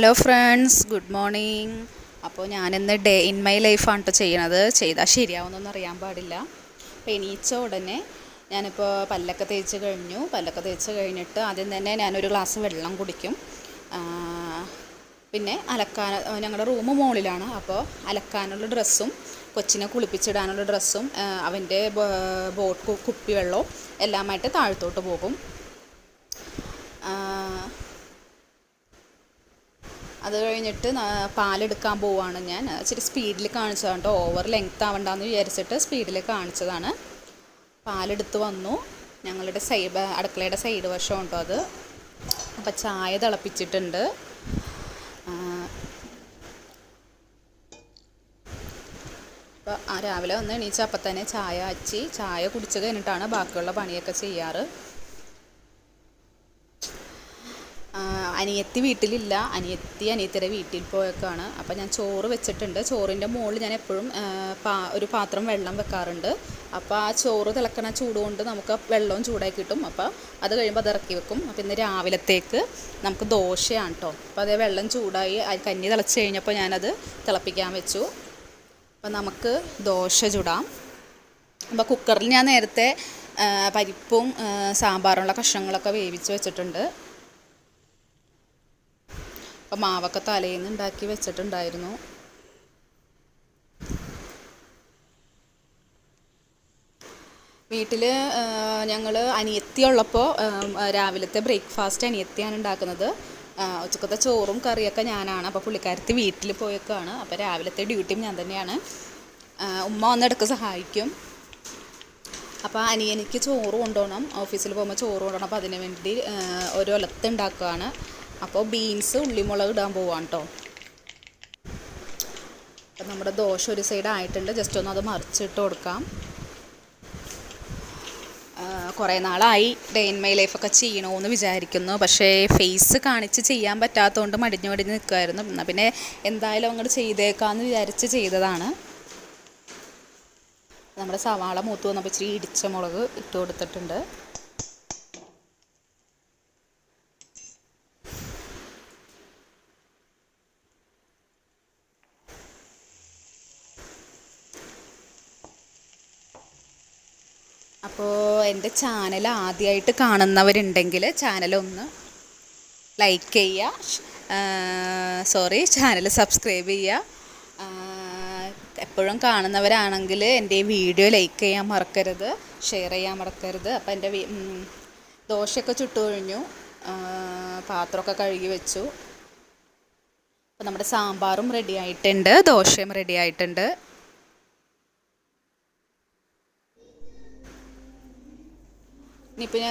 Hello friends good morning അപ്പോൾ ഞാനിന്ന് day in my ലൈഫാണ് കേട്ടോ ചെയ്യണത്. ചെയ്താൽ ശരിയാവുന്നൊന്നും അറിയാൻ പാടില്ല. അപ്പോൾ എണീച്ച ഉടനെ ഞാനിപ്പോൾ പല്ലൊക്കെ തേച്ച് കഴിഞ്ഞു. പല്ലൊക്കെ തേച്ച് കഴിഞ്ഞിട്ട് ആദ്യം തന്നെ ഞാനൊരു ഗ്ലാസ് വെള്ളം കുടിക്കും. പിന്നെ അലക്കാൻ ഞങ്ങളുടെ റൂം മുകളിലാണ് അപ്പോൾ അലക്കാനുള്ള ഡ്രസ്സും കൊച്ചിനെ കുളിപ്പിച്ചിടാനുള്ള ഡ്രസ്സും അവന്റെ ബോട്ട് കുപ്പിവെള്ളവും എല്ലാമായിട്ട് താഴത്തോട്ട് പോകും. അത് കഴിഞ്ഞിട്ട് പാലെടുക്കാൻ പോവുകയാണ് ഞാൻ. ഇച്ചിരി സ്പീഡിൽ കാണിച്ചതാണ് കേട്ടോ. ഓവർ ലെങ്ത് ആവണ്ടെന്ന് വിചാരിച്ചിട്ട് സ്പീഡിൽ കാണിച്ചതാണ്. പാലെടുത്ത് വന്നു. ഞങ്ങളുടെ സൈഡ് അടുക്കളയുടെ സൈഡ് വശം ഉണ്ടോ അത്. അപ്പം ചായ തിളപ്പിച്ചിട്ടുണ്ട്. അപ്പം അപ്പോൾ രാവിലെ വന്ന് എണീച്ച അപ്പം തന്നെ ചായ അച്ചി ചായ കുടിച്ച് കഴിഞ്ഞിട്ടാണ് ബാക്കിയുള്ള പണിയൊക്കെ ചെയ്യാറ് ആ, അനിയത്തി വീട്ടിലില്ല. അനിയത്തി അനിയത്തിയുടെ വീട്ടിൽ പോയേക്കാണ്. അപ്പോൾ ഞാൻ ചോറ് വെച്ചിട്ടുണ്ട്. ചോറിന്റെ മുകളിൽ ഞാൻ എപ്പോഴും പാ ഒരു പാത്രം വെള്ളം വെക്കാറുണ്ട്. അപ്പോൾ ആ ചോറ് തിളക്കണ ചൂട് കൊണ്ട് നമുക്ക് വെള്ളവും ചൂടായി കിട്ടും. അപ്പോൾ അത് കഴിയുമ്പോൾ അത് ഇറക്കി വെക്കും. അപ്പോൾ ഇന്ന് രാവിലത്തേക്ക് നമുക്ക് ദോശയാണ് കേട്ടോ അപ്പോൾ അതേ വെള്ളം ചൂടായി കഞ്ഞി തിളച്ച് കഴിഞ്ഞപ്പോൾ ഞാനത് തിളപ്പിക്കാൻ വെച്ചു. അപ്പോൾ നമുക്ക് ദോശ ചുടാം. അപ്പോൾ കുക്കറിൽ ഞാൻ നേരത്തെ പരിപ്പും സാമ്പാറുള്ള കഷ്ണങ്ങളൊക്കെ വേവിച്ച് വെച്ചിട്ടുണ്ട്. അപ്പം മാവൊക്കെ തലേന്ന് ഉണ്ടാക്കി വെച്ചിട്ടുണ്ടായിരുന്നു. വീട്ടിൽ ഞങ്ങൾ അനിയത്തി ഉള്ളപ്പോൾ രാവിലത്തെ ബ്രേക്ക്ഫാസ്റ്റ് അനിയത്തിയാണ് ഉണ്ടാക്കുന്നത് ഉച്ചക്കത്തെ ചോറും കറിയൊക്കെ ഞാനാണ്. അപ്പോൾ പുള്ളിക്കാരത്തി വീട്ടിൽ പോയേക്കാണ്. അപ്പോൾ രാവിലത്തെ ഡ്യൂട്ടിയും ഞാൻ തന്നെയാണ്. ഉമ്മ വന്നെടുക്ക് സഹായിക്കും. അപ്പോൾ അനിയനിക്ക് ചോറ് കൊണ്ടുപോകണം. ഓഫീസിൽ പോകുമ്പോൾ ചോറ് കൊണ്ടുപോകണം. അപ്പോൾ അതിന് വേണ്ടി ഒരു ഒലത്ത് ഉണ്ടാക്കുകയാണ് അപ്പോൾ ബീൻസ് ഉള്ളിമുളക് ഇടാൻ പോവാണ് കേട്ടോ അപ്പം നമ്മുടെ ദോശ ഒരു സൈഡ് ആയിട്ടുണ്ട്. ജസ്റ്റ് ഒന്ന് അത് മറിച്ചിട്ട് കൊടുക്കാം. കുറേ നാളായി. ഡേ ഇൻ മൈ ലൈഫൊക്കെ ചെയ്യണമെന്ന് വിചാരിക്കുന്നു. പക്ഷേ ഫേസ് കാണിച്ച് ചെയ്യാൻ പറ്റാത്തതുകൊണ്ട് മടിഞ്ഞു മടിഞ്ഞ് നിൽക്കുമായിരുന്നു എന്നാൽ പിന്നെ എന്തായാലും അങ്ങോട്ട് ചെയ്തേക്കാമെന്ന് വിചാരിച്ച് ചെയ്തതാണ്. നമ്മുടെ സവാള മൂത്ത് വന്നപ്പോൾ ഇച്ചിരി ഇടിച്ച മുളക് ഇട്ട് കൊടുത്തിട്ടുണ്ട്. അപ്പോൾ എന്റെ ചാനൽ ആദ്യമായിട്ട് കാണുന്നവരുണ്ടെങ്കിൽ ചാനലൊന്ന് ലൈക്ക് ചെയ്യുക. സോറി ചാനൽ സബ്സ്ക്രൈബ് ചെയ്യുക. എപ്പോഴും കാണുന്നവരാണെങ്കിൽ എന്റെ ഈ വീഡിയോ ലൈക്ക് ചെയ്യാൻ മറക്കരുത് ഷെയർ ചെയ്യാൻ മറക്കരുത്. അപ്പോൾ എന്റെ ദോശയൊക്കെ ചുട്ടു കഴിഞ്ഞു. പാത്രമൊക്കെ കഴുകി വെച്ചു. അപ്പോൾ നമ്മുടെ സാമ്പാറും റെഡി ആയിട്ടുണ്ട് ദോശയും റെഡി ആയിട്ടുണ്ട്. ഇനിയിപ്പോൾ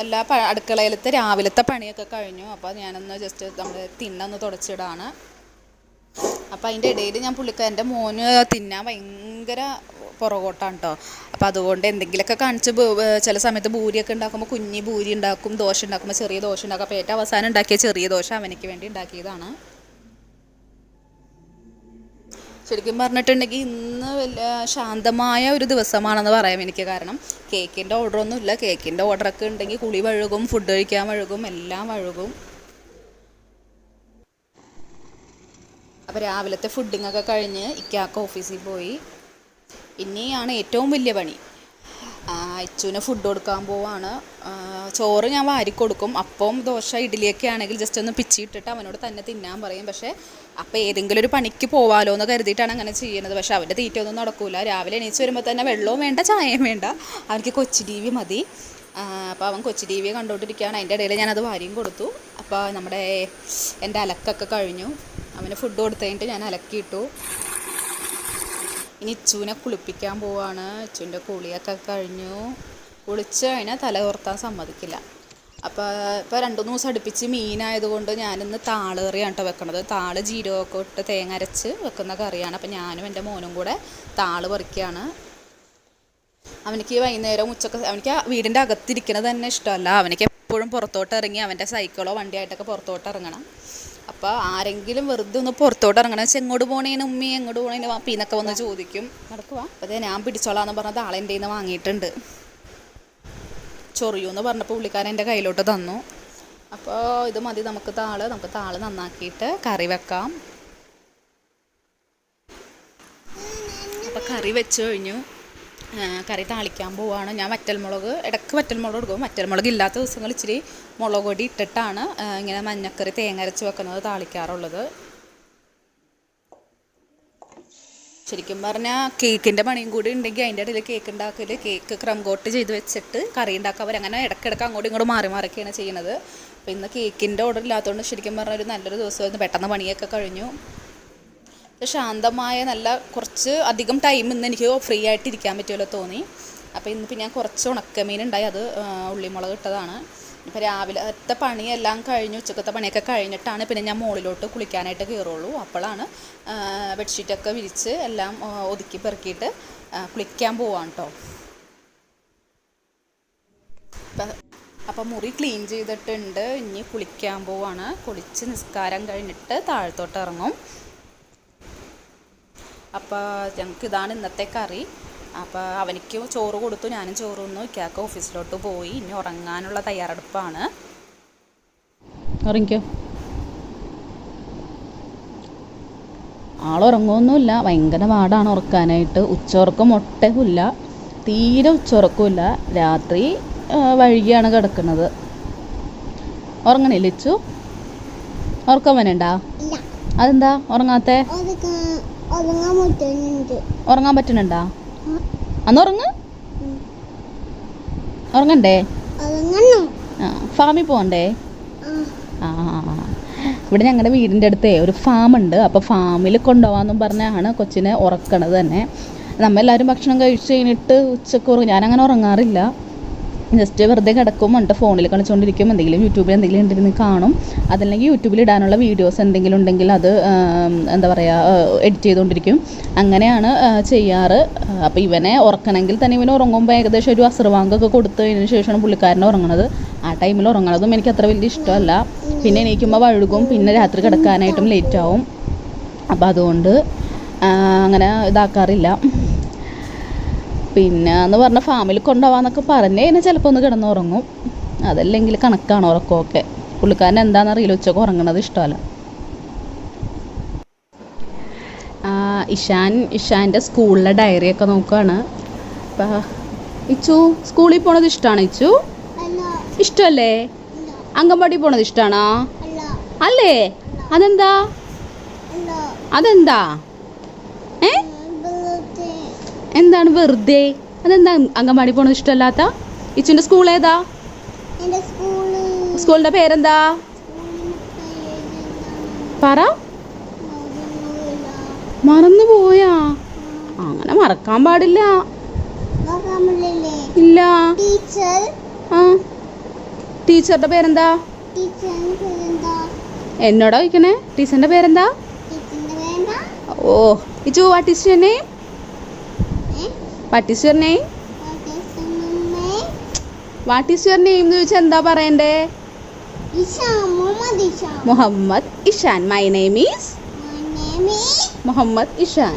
എല്ലാ അടുക്കളയിലത്തെ രാവിലത്തെ പണിയൊക്കെ കഴിഞ്ഞു. അപ്പോൾ ഞാനൊന്ന് ജസ്റ്റ് നമ്മൾ തിണ്ണൊന്ന് തുടച്ചിടാണ്. അപ്പോൾ അതിന്റെ ഇടയിൽ ഞാൻ പുള്ളിക്കാരന്റെ മോന് തിന്നാൻ ഭയങ്കര പുറകോട്ടാണ് കേട്ടോ അപ്പോൾ അതുകൊണ്ട് എന്തെങ്കിലുമൊക്കെ കാണിച്ച് ചില സമയത്ത് ഭൂരിയൊക്കെ ഉണ്ടാക്കുമ്പോൾ കുഞ്ഞി ഭൂരി ഉണ്ടാക്കും ദോശ ഉണ്ടാക്കുമ്പോൾ ചെറിയ ദോശ ഉണ്ടാക്കും. അപ്പോൾ ഏറ്റവും അവസാനം ഉണ്ടാക്കിയ ചെറിയ ദോശ അവനക്ക് വേണ്ടി ഉണ്ടാക്കിയതാണ്. ശരിക്കും പറഞ്ഞിട്ടുണ്ടെങ്കിൽ ഇന്ന് വലിയ ശാന്തമായ ഒരു ദിവസമാണെന്ന് പറയാം എനിക്ക് കാരണം. കേക്കിന്റെ ഓർഡറൊന്നുമില്ല കേക്കിന്റെ ഓർഡറൊക്കെ ഉണ്ടെങ്കിൽ കുളി വഴുകും ഫുഡ് കഴിക്കാൻ വഴുകും എല്ലാം വഴുകും. അപ്പോൾ രാവിലത്തെ ഫുഡിങ്ങൊക്കെ കഴിഞ്ഞ് ഇക്കാക്ക ഓഫീസിൽ പോയി. ഇനിയാണ് ഏറ്റവും വലിയ പണി. അച്ചുവിന് ഫുഡ് കൊടുക്കാൻ പോവാണ്. ചോറ് ഞാൻ വാരി കൊടുക്കും. അപ്പം ദോശ ഇഡ്ഡലിയൊക്കെ ആണെങ്കിൽ ജസ്റ്റ് ഒന്ന് പിച്ചിട്ടിട്ട് അവനോട് തന്നെ തിന്നാൻ പറയും. പക്ഷേ അപ്പോൾ ഏതെങ്കിലും ഒരു പണിക്ക് പോവാലോ എന്ന് കരുതിയിട്ടാണ് അങ്ങനെ ചെയ്യുന്നത്. പക്ഷേ അവന്റെ തീറ്റയൊന്നും നടക്കില്ല രാവിലെ എണീച്ച് വരുമ്പോൾ തന്നെ വെള്ളവും വേണ്ട ചായയും വേണ്ട. അവർക്ക് കൊച്ചു ടി വി മതി. അപ്പോൾ അവൻ കൊച്ചു ടി വി കണ്ടുകൊണ്ടിരിക്കുകയാണ്. അതിന്റെ ഇടയിൽ ഞാനത് വാരിയും കൊടുത്തു. അപ്പോൾ നമ്മുടെ എന്റെ അലക്കൊക്കെ കഴിഞ്ഞു. അവന് ഫുഡ് കൊടുത്തു കഴിഞ്ഞിട്ട് ഞാൻ അലക്കിയിട്ടു. ഇനി ചൂനെ കുളിപ്പിക്കാൻ പോവാണ്. ഇച്ചുവിന്റെ കുളിയൊക്കെ കഴിഞ്ഞു. കുളിച്ച് കഴിഞ്ഞാൽ തല ഉയർത്താൻ സമ്മതിക്കില്ല. അപ്പോൾ ഇപ്പോൾ രണ്ട് മൂന്ന് ദിവസം അടുപ്പിച്ച് മീനായതുകൊണ്ട് ഞാനിന്ന് താൾ കറിയാണ് കേട്ടോ വെക്കണത്. താൾ ജീരകമൊക്കെ ഇട്ട് തേങ്ങ അരച്ച് വെക്കുന്ന കറിയാണ്. അപ്പോൾ ഞാനും എന്റെ മോനും കൂടെ താൾ പറിക്കുകയാണ് അവനിക്ക് വൈകുന്നേരം ഉച്ചയ്ക്ക് അവനിക്ക് വീടിന്റെ അകത്തിരിക്കണത് തന്നെ ഇഷ്ടമല്ല. അവനിക്ക് എപ്പോഴും പുറത്തോട്ട് ഇറങ്ങി അവന്റെ സൈക്കിളോ വണ്ടിയായിട്ടൊക്കെ പുറത്തോട്ട് ഇറങ്ങണം. അപ്പോൾ ആരെങ്കിലും വെറുതെ ഒന്ന് പുറത്തോട്ട് ഇറങ്ങണം. വെച്ചാൽ എങ്ങോട്ട് പോണേന് ഉമ്മി എങ്ങോട്ട് പോണേന് വാപ്പി എന്നൊക്കെ വന്ന് ചോദിക്കും. നടക്കുവാ അപ്പോൾ ഞാൻ പിടിച്ചോളാന്ന് പറഞ്ഞത് ആളെ എന്റെ നിന്ന് വാങ്ങിയിട്ടുണ്ട്. ചൊറിയൂന്ന് പറഞ്ഞപ്പോൾ പുള്ളിക്കാരൻ എന്റെ കയ്യിലോട്ട് തന്നു. അപ്പോൾ ഇത് മതി നമുക്ക് താൾ നമുക്ക് താൾ നന്നാക്കിയിട്ട് കറി വെക്കാം. അപ്പോൾ കറി വെച്ച് കഴിഞ്ഞു. കറി താളിക്കാൻ പോവുകയാണ് ഞാൻ വറ്റൽമുളക് ഇടയ്ക്ക് വറ്റൽമുളക് കൊടുക്കും വറ്റൽമുളക് ഇല്ലാത്ത ദിവസങ്ങൾ ഇച്ചിരി മുളക് പൊടി ഇട്ടിട്ടാണ് ഇങ്ങനെ മഞ്ഞക്കറി തേങ്ങ അരച്ച് വെക്കുന്നത് താളിക്കാറുള്ളത്. ശരിക്കും പറഞ്ഞാൽ കേക്കിന്റെ പണിയും കൂടി ഉണ്ടെങ്കിൽ അതിന്റെ ഇടയിൽ കേക്ക് ഉണ്ടാക്കൽ കേക്ക് ക്രം കോട്ട് ചെയ്ത് വെച്ചിട്ട് കറി ഉണ്ടാക്കാൻ അങ്ങനെ ഇടയ്ക്കിടയ്ക്ക് അങ്ങോട്ടും ഇങ്ങോട്ടും മാറി മാറിയൊക്കെയാണ് ചെയ്യുന്നത്. അപ്പോൾ ഇന്ന് കേക്കിന്റെ ഓർഡർ ഇല്ലാത്തതുകൊണ്ട് ശരിക്കും പറഞ്ഞാൽ ഒരു നല്ലൊരു ദിവസമായിരുന്നു. പെട്ടെന്ന് പണിയൊക്കെ കഴിഞ്ഞു. ശാന്തമായ നല്ല കുറച്ച് അധികം ടൈം ഇന്ന് എനിക്ക് ഫ്രീ ആയിട്ട് ഇരിക്കാൻ പറ്റുമല്ലോ തോന്നി. അപ്പോൾ ഇന്ന് പിന്നെ ഞാൻ കുറച്ച് ഉണക്കമീൻ ഉണ്ടായി അത് ഉള്ളിമുളക് ഇട്ടതാണ്. ഇപ്പോൾ രാവിലത്തെ പണിയെല്ലാം കഴിഞ്ഞ്. ഉച്ചക്കത്തെ പണിയൊക്കെ കഴിഞ്ഞിട്ടാണ് പിന്നെ ഞാൻ മുകളിലോട്ട് കുളിക്കാനായിട്ട് കയറുള്ളൂ അപ്പോഴാണ് ബെഡ്ഷീറ്റൊക്കെ വിരിച്ച് എല്ലാം ഒതുക്കി പെറുക്കിയിട്ട് കുളിക്കാൻ പോവാണ് കേട്ടോ അപ്പം മുറി ക്ലീൻ ചെയ്തിട്ടുണ്ട്. ഇനി കുളിക്കാൻ പോവാണ്. കുളിച്ച് നിസ്കാരം കഴിഞ്ഞിട്ട് താഴത്തോട്ട് ഇറങ്ങും. അപ്പോൾ ഞങ്ങൾക്ക് ഇതാണ് ഇന്നത്തെ കറി. അപ്പോൾ അവനിക്ക് ചോറ് കൊടുത്തു ഞാനും ചോറ് തിന്നു. ഇക്കാക്ക ഓഫീസിലോട്ട് പോയി. ഇനി ഉറങ്ങാനുള്ള തയ്യാറെടുപ്പാണ്. ഉറങ്ങിക്കോ? ആളുറങ്ങുമൊന്നുമില്ല ഭയങ്കര പാടാണ് ഉറക്കാനായിട്ട്. ഉച്ചയുറക്കം ഒട്ടേക്കില്ല തീരെ ഉച്ചയുറക്കമില്ല രാത്രി വഴിയാണ് കിടക്കുന്നത്. ഉറങ്ങണില്ല ഇച്ചു ഉറക്കം വരണ്ടാ? ഇല്ല. അതെന്താ? ഉറങ്ങാത്തെ? അതൊക്കെ ഉറങ്ങാൻ പറ്റുന്നുണ്ട്. അന്ന് ഉറങ്ങ്? ഉറങ്ങണ്ടേ? ഫാമിൽ പോകണ്ടേ ആ. ആ ഇവിടെ ഞങ്ങളുടെ വീടിന്റെ അടുത്തേ ഒരു ഫാം ഉണ്ട് അപ്പോൾ ഫാമിൽ കൊണ്ടുപോകാമെന്നും പറഞ്ഞാണ് കൊച്ചിനെ ഉറക്കണത് തന്നെ. നമ്മളെല്ലാവരും ഭക്ഷണം കഴിച്ച് കഴിഞ്ഞിട്ട് ഉച്ചയ്ക്ക് ഉറങ്ങും. ഞാനങ്ങനെ ഉറങ്ങാറില്ല. ജസ്റ്റ് വെറുതെ കിടക്കും എന്നിട്ട് ഫോണിൽ കളിച്ചുകൊണ്ടിരിക്കും എന്തെങ്കിലും യൂട്യൂബിൽ എന്തെങ്കിലും ഉണ്ടെന്ന് കാണും. അതല്ലെങ്കിൽ യൂട്യൂബിൽ ഇടാനുള്ള വീഡിയോസ് എന്തെങ്കിലും ഉണ്ടെങ്കിൽ അത് എന്താ പറയുക എഡിറ്റ് ചെയ്തുകൊണ്ടിരിക്കും. അങ്ങനെയാണ് ചെയ്യാറ്. അപ്പോൾ ഇവനെ ഉറക്കണമെങ്കിൽ തന്നെ ഇവന് ഉറങ്ങുമ്പോൾ ഏകദേശം ഒരു അസർവാങ്കൊക്കെ കൊടുത്തു കഴിഞ്ഞതിന് ശേഷമാണ് പുള്ളിക്കാരനെ ഉറങ്ങണത്. ആ ടൈമിൽ ഉറങ്ങണതും എനിക്ക് അത്ര വലിയ ഇഷ്ടമല്ല. പിന്നെ എണീക്കുമ്പോൾ വഴുകും പിന്നെ രാത്രി കിടക്കാനായിട്ടും ലേറ്റ് ആവും. അപ്പോൾ അതുകൊണ്ട് അങ്ങനെ ഇതാക്കാറില്ല. പിന്നെ എന്ന് പറഞ്ഞ ഫാമിൽ കൊണ്ടുപോകാന്നൊക്കെ പറഞ്ഞ് കഴിഞ്ഞാൽ ചിലപ്പോൾ ഒന്ന് കിടന്നുറങ്ങും. അതല്ലെങ്കിൽ കണക്കാണ് ഉറക്കമൊക്കെ. പുള്ളിക്കാരൻ എന്താണെന്നറിയില്ല ഉച്ചയ്ക്ക് ഉറങ്ങണത് ഇഷ്ടമല്ല. ഇഷാൻ ഇഷാന്റെ സ്കൂളിലെ ഡയറിയൊക്കെ നോക്കുകയാണ് അപ്പം ഇച്ചു സ്കൂളിൽ പോണത് ഇഷ്ടമാണ് ഇച്ചു? ഇഷ്ടമല്ലേ അംഗൻവാടി പോണത് ഇഷ്ടമാണോ അല്ല. അതെന്താ? അതെന്താ? എന്താണ് വെറുതെ? അതെന്താ അംഗൻവാടി പോണത് ഇഷ്ടമല്ലാത്ത? ഇച്ചിന്റെ സ്കൂൾ ഏതാ? സ്കൂളിന്റെ പേരെന്താ? പറ. മറന്നു പോയാ അങ്ങനെ മറക്കാൻ പാടില്ല. ഇല്ല. ആ. ടീച്ചറുടെ പേരെന്താ? എന്നോടാ ചോദിക്കണേ? ടീച്ചറിന്റെ പേരെന്താ? ഓ Ichu what teacher your name what is your name what is your name എന്ന് ചോദിച്ചാൽ എന്താ പറയണ്ടേ? Muhammad Isha Muhammad Ishan. My name is My name is? Muhammad Ishan.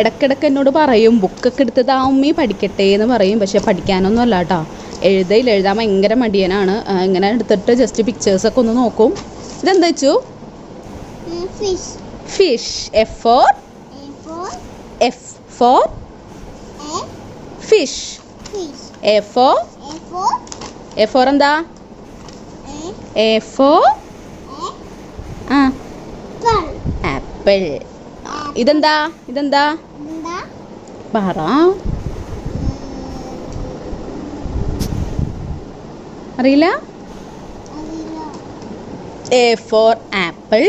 ഇടക്കിടക്ക് എന്നോട് പറയും ബുക്കൊക്കെ എടുത്തത് ആ ഉമ്മി പഠിക്കട്ടെ എന്ന് പറയും. പക്ഷെ പഠിക്കാനൊന്നും അല്ല കേട്ടോ എഴുതയിൽ എഴുതാൻ ഭയങ്കര മടിയനാണ്. ഇങ്ങനെ എടുത്തിട്ട് ജസ്റ്റ് പിക്ചേഴ്സൊക്കെ ഒന്ന് നോക്കും. ഇതെന്താ വെച്ചു? Fish F for A for? Fish. A for A for എന്താ? എ ഫോർ ആ. ആപ്പിൾ ഇതെന്താ? ഇതെന്താ? പറ. അറിയില്ല? A for apple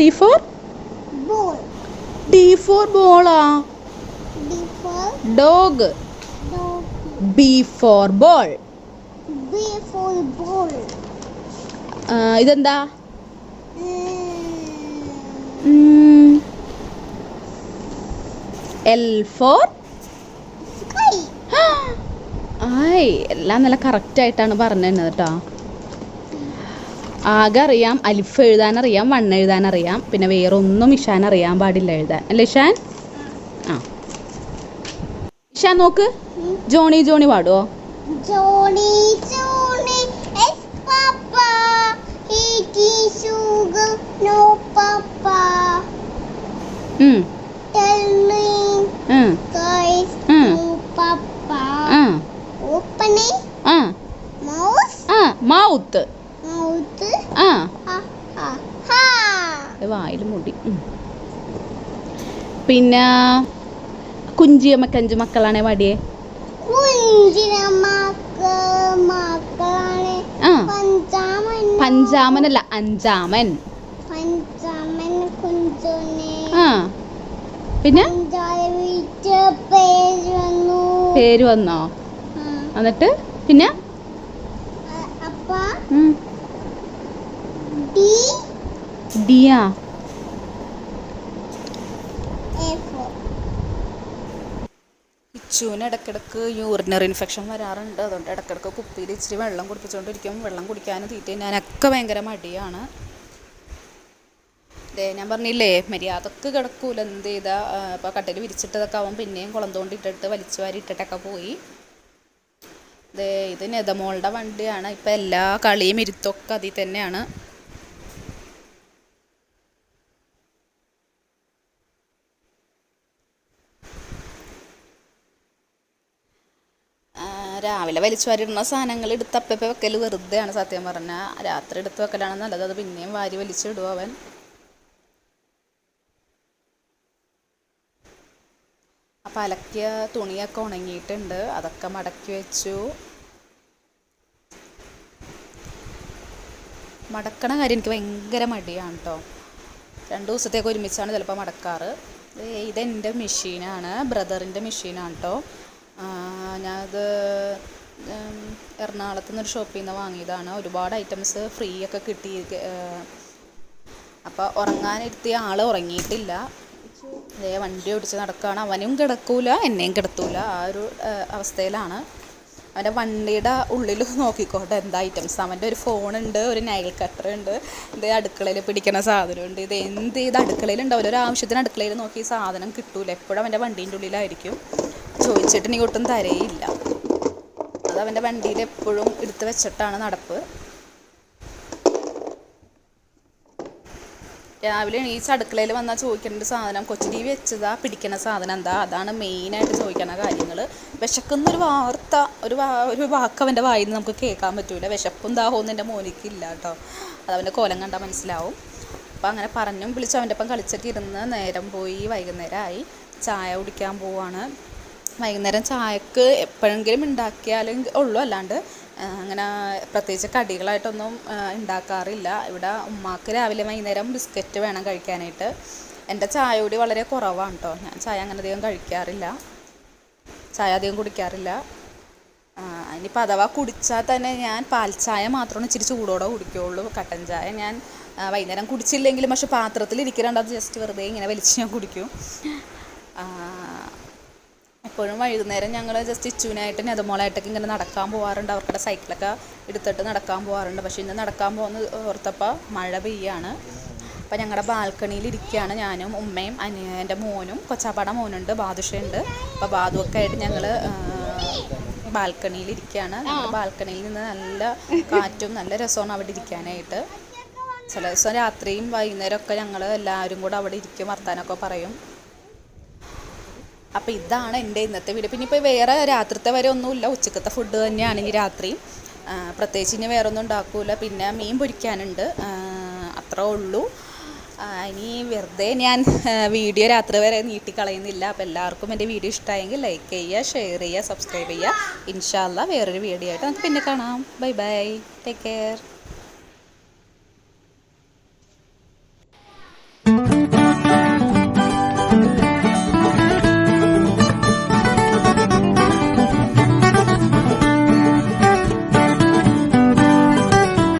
D for T for ബോളാ dog B for ball ball. ഇതെന്താ? എൽ ഫോർ ആയ് എല്ലാം നല്ല കറക്റ്റ് ആയിട്ടാണ് പറഞ്ഞു തന്നത് കേട്ടോ. ആകെ അറിയാം അലിഫ് എഴുതാൻ അറിയാം വണ്ണ് എഴുതാൻ അറിയാം പിന്നെ വേറെ ഒന്നും ഇഷാൻ അറിയാൻ പാടില്ല എഴുതാൻ. അല്ലേ ഇഷാൻ? ആ. ഇഷാൻ നോക്ക്. ജോണി ജോണി പാടുവോ? ജോണി. ഉം, ഉം, guys, Mm. no Papa. ആ, മൗത്ത്. ആ. വായിൽ മുടി. പിന്നെ പിന്നെ കുഞ്ചിയമ്മക്ക് അഞ്ച് മക്കളാണേ വടിയെ? പഞ്ചാമനല്ല അഞ്ചാമൻ. ആ. പിന്നെ? പേര് വന്നോ. എന്നിട്ട്? പിന്നെ? ഫോർ ഇച്ചുവിന് ഇടയ്ക്കിടയ്ക്ക് യൂറിനറി ഇൻഫെക്ഷൻ വരാറുണ്ട്. അതുകൊണ്ട് ഇടയ്ക്കിടയ്ക്ക് കുപ്പിയിൽ ഇച്ചിരി വെള്ളം കുടിപ്പിച്ചുകൊണ്ടിരിക്കും. വെള്ളം കുടിക്കാനും തീറ്റ ഞാനൊക്കെ ഭയങ്കര മടിയാണ്. ദേ ഞാൻ പറഞ്ഞില്ലേ മര്യാദയ്ക്ക് കിടക്കൂല. എന്ത് ചെയ്താ ഇപ്പോൾ കട്ടിൽ വിരിച്ചിട്ടതൊക്കെ അവൻ പിന്നെയും കുളന്തോണ്ടി ഇട്ടിട്ട് വലിച്ചു വാരി ഇട്ടിട്ടൊക്കെ പോയി. ദേ ഇത് നെതമോളുടെ വണ്ടിയാണ്. ഇപ്പം എല്ലാ കളിയും ഇരുത്തൊക്കെ അതിൽ തന്നെയാണ് ആ, രാവിലെ വലിച്ചു വാരിടുന്ന സാധനങ്ങൾ എടുത്ത് അപ്പപ്പ വെക്കൽ വെറുതെയാണ് സത്യം പറഞ്ഞാൽ രാത്രി എടുത്ത് വെക്കലാണ് നല്ലത്. അത് പിന്നെയും വാരി വലിച്ചിടും അവൻ. അപ്പം അലക്കിയ തുണിയൊക്കെ ഉണങ്ങിയിട്ടുണ്ട്. അതൊക്കെ മടക്കി വെച്ചു. മടക്കണ കാര്യം എനിക്ക് ഭയങ്കര മടിയാണ് കേട്ടോ രണ്ട് ദിവസത്തേക്ക് ഒരുമിച്ചാണ് ചിലപ്പോൾ മടക്കാറ്. ഇതെന്റെ മെഷീനാണ് ബ്രദറിന്റെ മെഷീനാണ് കേട്ടോ ഞാനത് എറണാകുളത്തു നിന്നൊരു ഷോപ്പിൽ നിന്ന് വാങ്ങിയതാണ്. ഒരുപാട് ഐറ്റംസ് ഫ്രീ ഒക്കെ കിട്ടി അപ്പോൾ ഉറങ്ങാനിരുത്തിയ ആൾ ഉറങ്ങിയിട്ടില്ല. അതേ വണ്ടി ഓടിച്ച് നടക്കുകയാണ് അവനും കിടക്കൂല എന്നെയും കിടത്തൂല. ആ ഒരു അവസ്ഥയിലാണ്. അവന്റെ വണ്ടിയുടെ ഉള്ളിൽ നോക്കിക്കോട്ടെ എന്താ ഐറ്റംസ് അവന്റെ ഒരു ഫോണുണ്ട് ഒരു നൈൽ കട്ടർ ഉണ്ട്. ഇത് അടുക്കളയിൽ പിടിക്കണ സാധനമുണ്ട്. ഇത് എന്ത് ചെയ്ത് അടുക്കളയിൽ ഉണ്ടാവില്ല ഒരു ആവശ്യത്തിന് അടുക്കളയിൽ നോക്കി സാധനം കിട്ടൂല. എപ്പോഴും അവന്റെ വണ്ടീന്റെ ഉള്ളിലായിരിക്കും. ചോദിച്ചിട്ട് നീ ഒട്ടും തരയില്ല. അത് അവന്റെ വണ്ടിയിൽ എപ്പോഴും എടുത്ത് വെച്ചിട്ടാണ് നടപ്പ്. രാവിലെ ഈ അടുക്കളയിൽ വന്നാൽ ചോദിക്കേണ്ട സാധനം കൊച്ചു ടി വി വെച്ചതാ പിടിക്കണ സാധനം എന്താ? അതാണ് മെയിനായിട്ട് ചോദിക്കണ കാര്യങ്ങൾ വിശക്കുന്നൊരു വാർത്ത ഒരു വാ ഒരു വാക്ക് അവന്റെ വായിൽ നിന്ന് നമുക്ക് കേൾക്കാൻ പറ്റൂല. വിശപ്പും ദാഹവും എന്റെ മോനിക്കില്ല കേട്ടോ. അത് അവന്റെ കോലം കണ്ടാൽ മനസ്സിലാവും. അപ്പോൾ അങ്ങനെ പറഞ്ഞും വിളിച്ചു അവന്റെ ഒപ്പം കളിച്ചിട്ട് ഇരുന്ന് നേരം പോയി വൈകുന്നേരമായി ചായ കുടിക്കാൻ പോവാണ്. വൈകുന്നേരം ചായക്ക് എപ്പോഴെങ്കിലും ഉണ്ടാക്കിയാലും ഉള്ളൂ. അല്ലാണ്ട് അങ്ങനെ പ്രത്യേകിച്ച് കടികളായിട്ടൊന്നും ഉണ്ടാക്കാറില്ല ഇവിടെ ഉമ്മാക്ക് രാവിലെ വൈകുന്നേരം ബിസ്ക്കറ്റ് വേണം കഴിക്കാനായിട്ട്. എന്റെ ചായ കൂടി വളരെ കുറവാണ് കേട്ടോ ഞാൻ ചായ അങ്ങനെ അധികം കഴിക്കാറില്ല. ചായ അധികം കുടിക്കാറില്ല. ഇനിയിപ്പോൾ അഥവാ കുടിച്ചാൽ തന്നെ ഞാൻ പാൽ ചായ മാത്രമാണ് ഇച്ചിരി ചൂടോടെ കുടിക്കുകയുള്ളൂ കട്ടൻ ചായ ഞാൻ വൈകുന്നേരം കുടിച്ചില്ലെങ്കിലും പക്ഷെ പാത്രത്തിൽ ഇരിക്കലുണ്ട് ജസ്റ്റ് വെറുതെ ഇങ്ങനെ വലിച്ച് ഞാൻ കുടിക്കും. എപ്പോഴും വൈകുന്നേരം ഞങ്ങൾ ജസ്റ്റ് ഇച്ചുവിനായിട്ട് നെതമോളായിട്ടൊക്കെ ഇങ്ങനെ നടക്കാൻ പോകാറുണ്ട് അവർക്കുടെ സൈക്കിളൊക്കെ എടുത്തിട്ട് നടക്കാൻ പോകാറുണ്ട് പക്ഷേ ഇന്ന് നടക്കാൻ പോകുന്ന ഓർത്തപ്പോൾ മഴ പെയ്യാണ്. അപ്പോൾ ഞങ്ങളുടെ ബാൽക്കണിയിൽ ഇരിക്കുകയാണ് ഞാനും ഉമ്മയും അനിയ എന്റെ മോനും കൊച്ചാപ്പാടെ മോനുണ്ട് ബാദുഷയുണ്ട്. അപ്പോൾ ബാദുവൊക്കെ ആയിട്ട് ഞങ്ങൾ ബാൽക്കണിയിൽ ഇരിക്കുകയാണ് ബാൽക്കണിയിൽ നിന്ന് നല്ല കാറ്റും നല്ല രസമാണ് അവിടെ ഇരിക്കാനായിട്ട്. ചില ദിവസം രാത്രിയും വൈകുന്നേരമൊക്കെ ഞങ്ങൾ എല്ലാവരും കൂടെ അവിടെ ഇരിക്കും വർത്താനമൊക്കെ പറയും. അപ്പോൾ ഇതാണ് എന്റെ ഇന്നത്തെ വീഡിയോ. പിന്നെ ഇപ്പോൾ വേറെ രാത്രിത്തെ വരെ ഒന്നുമില്ല. ഉച്ചക്കത്തെ ഫുഡ് തന്നെയാണ് ഇനി പ്രത്യേകിച്ച് ഇനി വേറെ ഒന്നും ഉണ്ടാക്കില്ല പിന്നെ മീൻ പൊരിക്കാനുണ്ട്. അത്രേ ഉള്ളൂ. ഇനി വെറുതെ ഞാൻ വീഡിയോ രാത്രി വരെ നീട്ടിക്കളയുന്നില്ല. അപ്പോൾ എല്ലാവർക്കും എന്റെ വീഡിയോ ഇഷ്ടമായെങ്കിൽ ലൈക്ക് ചെയ്യുക ഷെയർ ചെയ്യുക സബ്സ്ക്രൈബ് ചെയ്യുക. ഇൻഷാല്ല വേറൊരു വീഡിയോ ആയിട്ട് നമുക്ക് പിന്നെ കാണാം. Bye bye take care